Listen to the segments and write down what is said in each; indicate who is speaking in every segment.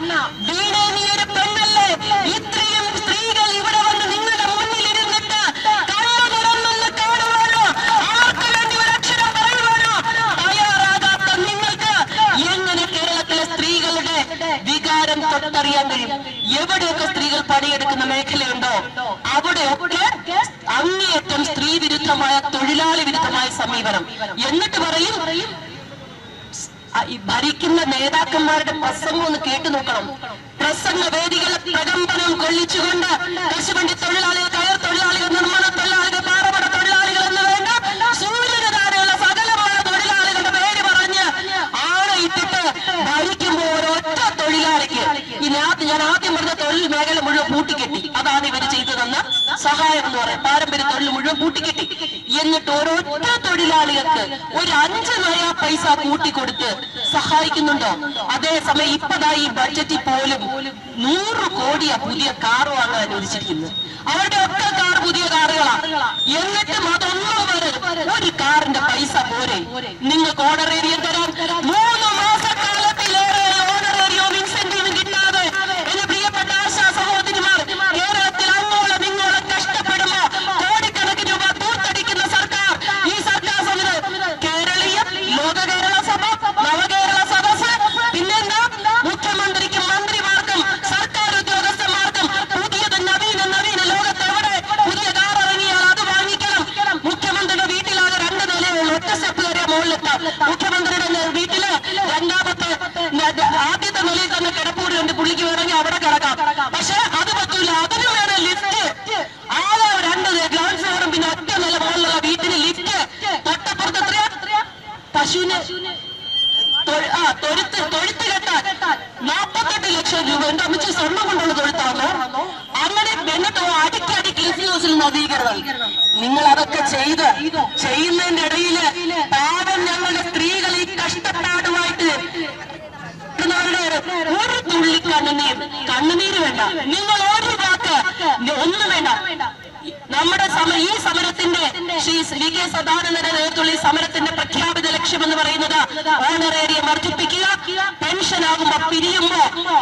Speaker 1: വീണേ ഒരു പെണ്ണല്ലേ? ഇത്രയും സ്ത്രീകൾ ഇവിടെ വന്ന് നിങ്ങളുടെ മുന്നിൽ ഇരുന്നിട്ട് കണ്ണു തുറന്നൊന്ന് കാണുവാനോ? അവർക്ക് വേണ്ടി ഒരു നിങ്ങൾക്ക് എങ്ങനെ കേരളത്തിലെ സ്ത്രീകളുടെ വികാരം തൊട്ടറിയാൻ എവിടെയൊക്കെ സ്ത്രീകൾ പണിയെടുക്കുന്ന മേഖലയുണ്ടോ? അവിടെയൊക്കെ അങ്ങേയറ്റം സ്ത്രീ വിരുദ്ധമായ തൊഴിലാളി വിരുദ്ധമായ സമീപനം. എന്നിട്ട് പറയും ഈ ഭരിക്കുന്ന നേതാക്കന്മാരുടെ പ്രസംഗം ഒന്ന് കേട്ടു നോക്കണം. പ്രസംഗ വേദികളെ പ്രകമ്പനം കൊള്ളിച്ചുകൊണ്ട് മുഴുവൻ കൂട്ടിക്കിട്ടി എന്നിട്ട് ഒരൊറ്റ തൊഴിലാളികൾക്ക് ഒരു അഞ്ച് നയ പൈസ കൂട്ടിക്കൊടുത്ത് സഹായിക്കുന്നുണ്ടോ? അതേസമയം ഇപ്പതാ ഈ ബഡ്ജറ്റിൽ പോലും നൂറ് കോടിയാ പുതിയ കാർ വാങ്ങാൻ അനുവദിച്ചിരിക്കുന്നത് അവരുടെ ഒക്കെ കാർ പുതിയ കാറുകളാണ് എന്നിട്ടും അതൊന്നും ഒരു കാറിന്റെ പൈസ പോരെ. നിങ്ങൾക്ക് ഓർഡർ ഏരിയ തരാൻ എന്റെ അമ്മച്ച സ്വർണം കൊണ്ടുള്ള തൊഴുത്താണോ? അങ്ങനെ എന്നിട്ടോ അടിക്കടി ന്യൂസിൽ നവീകരണം. നിങ്ങൾ അതൊക്കെ ചെയ്ത് ചെയ്യുന്നതിന്റെ ഇടയിൽ പാവം ഞങ്ങളുടെ സ്ത്രീകൾ ഈ കഷ്ടപ്പാടുമായിട്ട് ഒരു തുള്ളി കണ്ണുനീർ കണ്ണുനീര് വേണ്ട. നിങ്ങൾ ഒരു വാക്ക് ഒന്നും വേണ്ട. നമ്മുടെ ഈ സമരത്തിന്റെ ശ്രീ വി കെ സദാനന്ദന്റെ നേതൃത്വത്തിൽ ഈ സമരത്തിന്റെ പ്രഖ്യാപിത ലക്ഷ്യം എന്ന് പറയുന്നത് ഓണറേറിയം വർദ്ധിപ്പിക്കുക പെൻഷൻ ആകുമ്പോ പിരിയുമ്പോ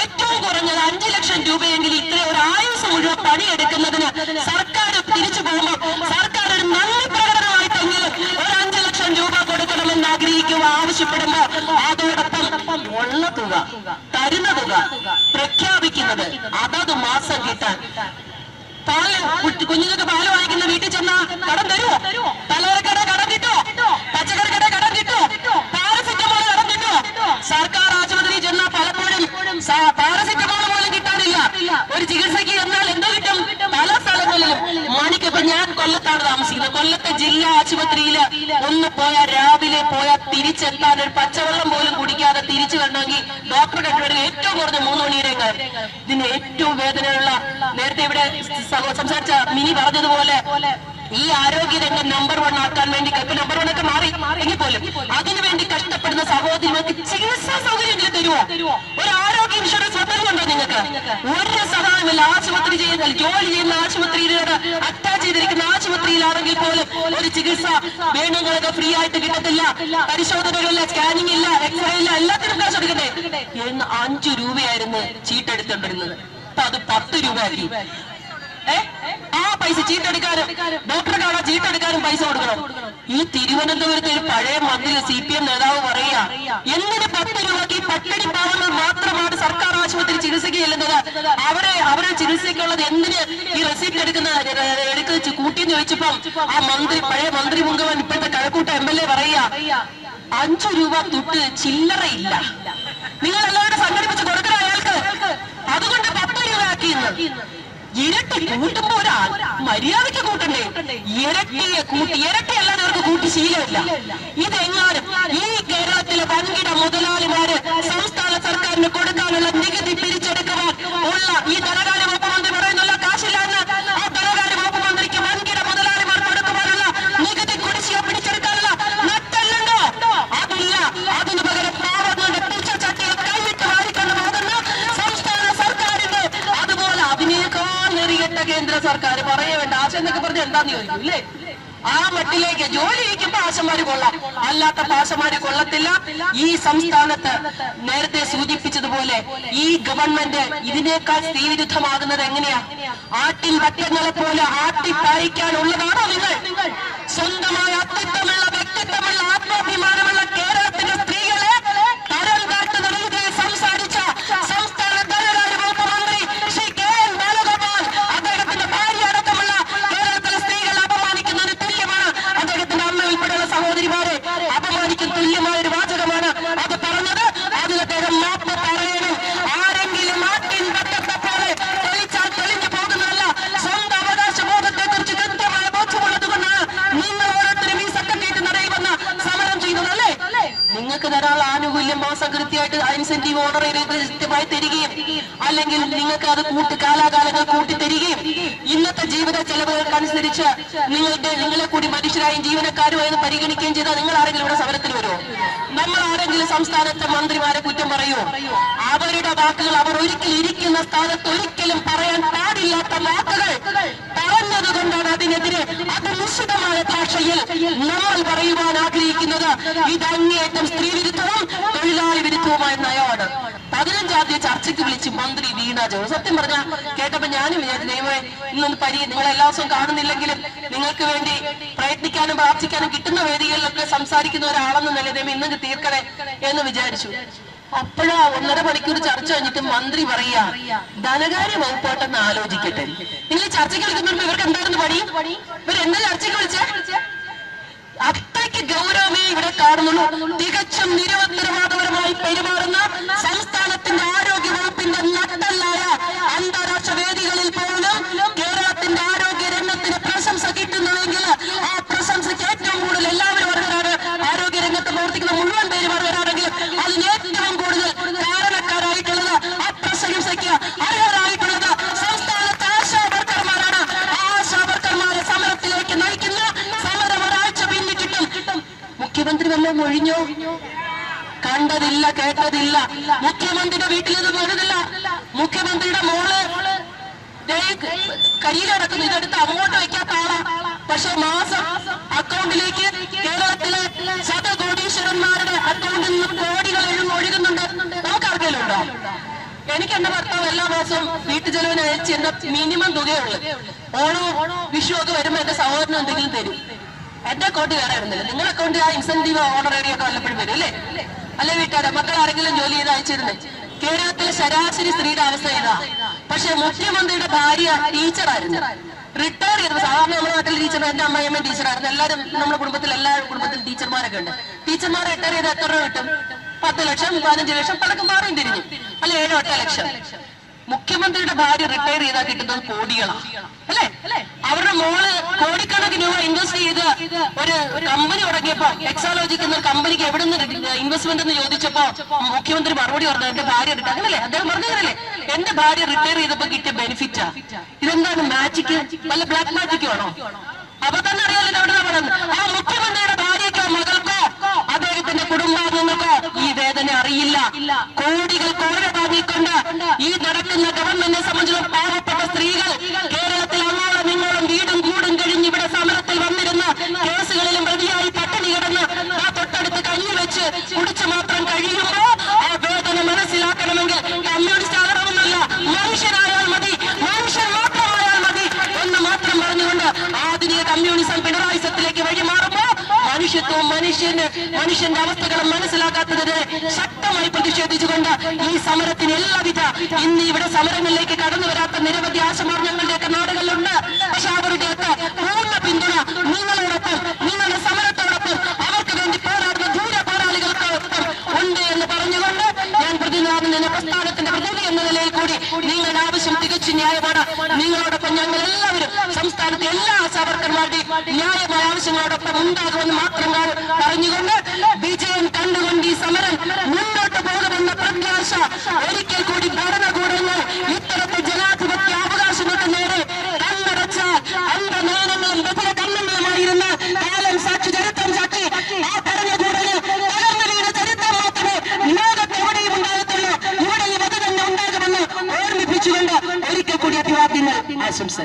Speaker 1: ഏറ്റവും കുറഞ്ഞത് അഞ്ചു ലക്ഷം രൂപയെങ്കിലും ഇത്ര ഒരു ആയുസ് മുഴുവൻ പണിയെടുക്കുന്നതിന് സർക്കാർ തിരിച്ചു പോകുമ്പോൾ സർക്കാർ ഒരു നന്ദി പ്രകടനമായിട്ടെങ്കിലും ഒരു അഞ്ചു ലക്ഷം രൂപ കൊടുക്കണമെന്ന് ആഗ്രഹിക്കുക ആവശ്യപ്പെടുമ്പോ അതോടൊപ്പം ഉള്ള തുക തരുന്ന തുക പ്രഖ്യാപിക്കുന്നത് അതത് മാസം കിട്ടാൻ പാൽ കുട്ടി- കുഞ്ഞുങ്ങൾക്ക് പാൽ വാങ്ങിക്കുന്ന വീട്ടിൽ ചെന്നാ കടം തരുമോ പലചരക്കട കടം കിട്ടുമോ പച്ചക്കറി കട കടം കിട്ടുമോ പാരസെറ്റമോൾ കടം കിട്ടുമോ സർക്കാർ ആശുപത്രിയിൽ ചെന്നാ പലപ്പോഴും സ- പാരസെറ്റമോൾ പോലും കിട്ടാനില്ല ഒരു ചികിത്സയ്ക്ക് ചെന്നാൽ എന്തോ കിട്ടും പല സ്ഥലങ്ങളിലും മണിക്കിപ്പോ ഞാൻ കൊല്ലത്താണ് താമസിക്കുന്നത്. കൊല്ലത്തെ ജില്ലാ ആശുപത്രിയിൽ ഒന്ന് പോയാൽ രാവിലെ പോയാൽ തിരിച്ചെത്താൻ ഒരു പച്ചവെള്ളം പോലും കുടിക്കാതെ തിരിച്ചു വരണമെങ്കിൽ ഡോക്ടറുടെ കണ്ടുപിടിക്കുക ഏറ്റവും കുറഞ്ഞ മൂന്ന് മണിയുടെ ഇതിന് ഏറ്റവും വേദനയുള്ള നേരത്തെ ഇവിടെ സംസാരിച്ച മിനി പറഞ്ഞതുപോലെ ഈ ആരോഗ്യ രംഗം നമ്പർ വൺ ആക്കാൻ വേണ്ടി ഇപ്പൊ നമ്പർ വൺ ഒക്കെ മാറി. എങ്കിൽ പോലും അതിനുവേണ്ടി കഷ്ടപ്പെടുന്ന സഹോദരിമാർക്ക് ചികിത്സാ സൗകര്യങ്ങൾ തരുമോ ഒരു ആരോഗ്യ ഒരു സഹായമില്ല. ആശുപത്രി ചെയ്യുന്ന ജോലി ചെയ്യുന്ന ആശുപത്രിയിലൂടെ അറ്റാച്ച് ചെയ്തിരിക്കുന്ന ആശുപത്രിയിലാണെങ്കിൽ പോലും ഒരു ചികിത്സ വേണങ്ങളൊക്കെ ഫ്രീ ആയിട്ട് കിട്ടത്തില്ല. പരിശോധനകളില്ല സ്കാനിംഗ് ഇല്ല എക്സ്റേ ഇല്ല എല്ലാത്തിനും കാശ് എടുക്കണ്ടേ എന്ന് അഞ്ചു രൂപയായിരുന്നു ചീട്ടെടുത്തോണ്ടിരുന്നത് അപ്പൊ അത് പത്ത് രൂപ ആക്കി? പൈസ ചീട്ടെടുക്കാനും ഡോക്ടറെ കാണാൻ ചീട്ടെടുക്കാനും പൈസ കൊടുക്കണം. ഈ തിരുവനന്തപുരത്ത് ഒരു പഴയ മന്ത്രി സി പി എം നേതാവ് പറയുക എന്തിന് പത്ത് രൂപയ്ക്ക് പട്ടിണി പാവങ്ങൾ മാത്രമാണ് സർക്കാർ ആശുപത്രി ചികിത്സയ്ക്ക് ചെല്ലുന്നത്. അവരെ അവരെ ചികിത്സയ്ക്കുള്ളത് എന്തിന് ഈ റെസിപ്റ്റ് എടുക്കുന്ന എടുക്കുന്ന കൂട്ടിന്ന് ചോദിച്ചപ്പം ആ മന്ത്രി പഴയ മന്ത്രി മുഖവൻ ഇപ്പോഴത്തെ കഴക്കൂട്ട എം എൽ എ പറയുക അഞ്ചു രൂപ തൊട്ട് ചില്ലറയില്ല നിങ്ങൾ എല്ലാവരും സംഘടിപ്പിച്ച് കൊടുക്കണം അയാൾക്ക്. അതുകൊണ്ട് പത്ത് രൂപ ആക്കിയെന്ന് ഇരട്ടി കൂട്ടുമ്പോ ഒരാൾ മര്യാദയ്ക്ക് കൂട്ടണ്ടേ? ഇരട്ടിയെ കൂട്ടി ഇരട്ടി അല്ലാതെ അവർക്ക് കൂട്ടി ശീലമില്ല. ഇതെങ്ങാനും ഈ കേരളത്തിലെ വൻകിട മുതലാളിമാര് എന്നൊക്കെ പറഞ്ഞ് എന്താന്ന് ചോദിക്കും ഇല്ലേ? ആ മട്ടിലേക്ക് ജോലി ഇരിക്കുമ്പോ ആശമാര് കൊള്ളാം. അല്ലാത്ത പാശമാര് കൊള്ളത്തില്ല. ഈ സംസ്ഥാനത്ത് നേരത്തെ സൂചിപ്പിച്ചതുപോലെ ഈ ഗവൺമെന്റ് ഇതിനേക്കാൾ സ്ത്രീവിരുദ്ധമാകുന്നത് എങ്ങനെയാ? ആട്ടിൽ വറ്റങ്ങളെ പോലെ ആട്ടിപ്പായിക്കാനുള്ളതാണോ നിങ്ങൾ? സ്വന്തമായ അസ്തിത്വമുള്ള മാസം കൃത്യമായിട്ട് ഇൻസെന്റീവ് ഓർഡർ കൃത്യമായി തരികയും അല്ലെങ്കിൽ നിങ്ങൾക്ക് അത് കൂട്ടി കാലാകാലങ്ങൾ കൂട്ടി തരികയും ഇന്നത്തെ ജീവിത ചെലവുകൾക്കനുസരിച്ച് നിങ്ങളുടെ നിങ്ങളെ കൂടി മനുഷ്യരായും ജീവനക്കാരുമായി പരിഗണിക്കുകയും ചെയ്താൽ നിങ്ങൾ ആരെങ്കിലും ഇവിടെ സമരത്തിൽ വരുമോ? നമ്മൾ ആരെങ്കിലും സംസ്ഥാനത്തെ മന്ത്രിമാരെ കുറ്റം പറയുമോ അവരുടെ വാക്കുകൾ അവർ ഒരിക്കലും ഇരിക്കുന്ന സ്ഥാനത്ത് ഒരിക്കലും പറയാൻ പാടില്ലാത്ത വാക്കുകൾ പറഞ്ഞത് കൊണ്ടാണ് അതിനെതിരെ അതിനിശ്ചിതമായ ഭാഷയിൽ നമ്മൾ പറയുവാൻ ആഗ്രഹിക്കുന്നത്. ഇത് അങ്ങേയറ്റം സ്ത്രീ വിരുദ്ധവും തൊഴിലാളി നയമാണ് പതിനഞ്ചാം തീയതി ചർച്ചയ്ക്ക് വിളിച്ച് മന്ത്രി വീണ ജോസ്. സത്യം പറഞ്ഞാൽ കേട്ടപ്പോ ഞാനും വിചാരിച്ചു ദൈവമേ ഇന്നൊന്ന് പരി നിങ്ങൾ എല്ലാ ദിവസവും കാണുന്നില്ലെങ്കിലും നിങ്ങൾക്ക് വേണ്ടി പ്രയത്നിക്കാനും പ്രാർത്ഥിക്കാനും കിട്ടുന്ന വേദികളിലൊക്കെ സംസാരിക്കുന്ന ഒരാളെന്ന നില ദൈവം ഇന്നും തീർക്കണേ എന്ന് വിചാരിച്ചു. അപ്പോഴാ ഒന്നര മണിക്കൂർ ചർച്ച കഴിഞ്ഞിട്ട് മന്ത്രി പറയാ ധനകാര്യ വകുപ്പോട്ടെന്ന് ആലോചിക്കട്ടെ. നിങ്ങൾ ചർച്ചയ്ക്ക് വിളിക്കുമ്പോൾ ഇവർക്ക് എന്തായിരുന്നു പണി? ഇവർ എന്താ ചർച്ചയ്ക്ക് വിളിച്ചേ? ഗൗരവമേ ഇവിടെ കാണുന്നുള്ളൂ. തികച്ചും നിരുത്തരവാദപരമായി പെരുമാറുന്ന സംസ്ഥാനത്തിന്റെ വല്ലതും ഒഴിഞ്ഞോ കണ്ടതില്ല കേട്ടതില്ല. മുഖ്യമന്ത്രിയുടെ വീട്ടിൽ നിന്ന് വരുന്നില്ല. മുഖ്യമന്ത്രിയുടെ മോൾ കയ്യിലടക്കുന്നു ഇതെടുത്ത് അങ്ങോട്ട് വെക്കാത്ത ആളാ. പക്ഷെ മാസം അക്കൗണ്ടിലേക്ക് കേരളത്തിലെ ശതകോടീശ്വരന്മാരുടെ അക്കൗണ്ടിൽ നിന്ന് കോടികൾ ഒഴുകുന്നുണ്ട്. നമുക്ക് ഉണ്ടോ എനിക്ക് എന്റെ ഭർത്താവ് എല്ലാ മാസവും വീട്ടു ചെലവിന് അയച്ച് എന്റെ മിനിമം തുകയുള്ളു ഓണവും വിഷു ഒക്കെ വരുമ്പോ എന്റെ സഹോദരൻ എന്തെങ്കിലും തരും. എന്റെ അക്കൗണ്ട് വേറെ വരുന്നില്ല നിങ്ങളുടെ അക്കൗണ്ടിൽ ആ ഇൻസെന്റീവ് ഓണറേറിയ ഒക്കെ വല്ലപ്പോഴും വരും അല്ലേ? അല്ലെ വീട്ടുകാരെ? മക്കൾ ആരെങ്കിലും ജോലി ചെയ്ത് അയച്ചിരുന്നേ? കേരളത്തിലെ ശരാശരി സ്ത്രീയുടെ അവസ്ഥ ഇതാ. പക്ഷെ മുഖ്യമന്ത്രിയുടെ ഭാര്യ ടീച്ചറായിരുന്നു. റിട്ടയർ ചെയ്തത് സാധാരണ നമ്മുടെ നാട്ടിൽ ടീച്ചർ എന്റെ അമ്മയമ്മ ടീച്ചറായിരുന്നു എല്ലാവരും നമ്മുടെ കുടുംബത്തിൽ എല്ലാ കുടുംബത്തിലും ടീച്ചർമാരൊക്കെ ഉണ്ട്. ടീച്ചർമാർ റിട്ടയർ ചെയ്ത് എത്ര രൂപ കിട്ടും? പത്ത് ലക്ഷം പതിനഞ്ച് ലക്ഷം പടക്കം മാറിയും തിരിഞ്ഞു. അല്ലെ ഏഴോ എട്ടോ ലക്ഷം. മുഖ്യമന്ത്രിയുടെ ഭാര്യ റിട്ടയർ ചെയ്താൽ കിട്ടുന്നത് കോടികളാണ് അല്ലേ? അവരുടെ മോൾ കോടിക്കണക്കിന് രൂപ ഇൻവെസ്റ്റ് ചെയ്ത് ഒരു കമ്പനി തുടങ്ങിയപ്പോ എക്സാലോജിക്ക് എന്ന കമ്പനിക്ക് എവിടെ നിന്ന് ഇൻവെസ്റ്റ്മെന്റ് എന്ന് ചോദിച്ചപ്പോ മുഖ്യമന്ത്രി മറുപടി പറഞ്ഞു എന്റെ ഭാര്യ റിട്ടയർ അങ്ങനല്ലേ അദ്ദേഹം പറഞ്ഞതല്ലേ എന്റെ ഭാര്യ റിട്ടയർ ചെയ്തപ്പോ കിട്ടിയ ബെനിഫിറ്റാ ഇതെന്താണ് മാജിക്ക് വല്ല ബ്ലാക്ക് മാജിക് ആണോ? അപ്പൊ തന്നെ അറിയാലോ പറയുന്നത്? ആ അറിയില്ല. കോടികൾ കോഴ വാങ്ങിക്കൊണ്ട് ഈ നടക്കുന്ന ഗവൺമെന്റിനെ സംബന്ധിച്ചിടത്തോളം പാവപ്പെട്ട സ്ത്രീകൾ മനുഷ്യത്വവും മനുഷ്യന് മനുഷ്യന്റെ അവസ്ഥകളും മനസ്സിലാക്കാത്തതിന് ശക്തമായി പ്രതിഷേധിച്ചുകൊണ്ട് ഈ സമരത്തിന് എല്ലാവിധ ഇന്ന് ഇവിടെ സമരങ്ങളിലേക്ക് കടന്നു വരാത്ത നിരവധി ആശമാർ ഞങ്ങളുടെയൊക്കെ നാടുകളിലുണ്ട് പക്ഷെ അവരുടെയൊക്കെ പൂർണ പിന്തുണ നിങ്ങളോടൊപ്പം നിങ്ങളുടെ സമരത്തോടൊപ്പം അവർക്ക് വേണ്ടി പോരാടുന്ന ധൂര പോരാളികൾക്കൊപ്പം ഉണ്ട് എന്ന് പറഞ്ഞുകൊണ്ട് ഞാൻ പ്രതിനിധാനം എന്ന പ്രസ്ഥാനത്തിന്റെ പ്രതിനിധി എന്ന നിലയിൽ കൂടി നിങ്ങളുടെ ആവശ്യം തികച്ചു ന്യായമാണ് നിങ്ങളോടൊപ്പം ഞങ്ങൾ എല്ലാവരും സംസ്ഥാനത്തെ എല്ലാ ആശാവർക്കന്മാരുടെയും ന്യായമായ ആവശ്യങ്ങളോടൊപ്പം ഉണ്ടാകുമെന്ന് മാത്രം പറഞ്ഞുകൊണ്ട് വിജയം കണ്ടുകൊണ്ട് ഈ സമരം മുന്നോട്ട് പോകുമെന്ന പ്രത്യാശ ഒരിക്കൽ കൂടി ഭരണകൂടങ്ങൾ ഇത്തരത്തിൽ ജനാധിപത്യ അവകാശങ്ങൾക്ക് നേരെ കണ്ണടച്ചാൽ അന്ധനയനങ്ങളും വിപുല കണ്ണങ്ങളുമായിരുന്ന കാലം സാക്ഷി ചരിത്രം സാക്ഷി ആ ഭരണകൂടങ്ങൾ ഒരിക്കൽ കൂടി അഭിവാദ്യങ്ങൾ ആശംസ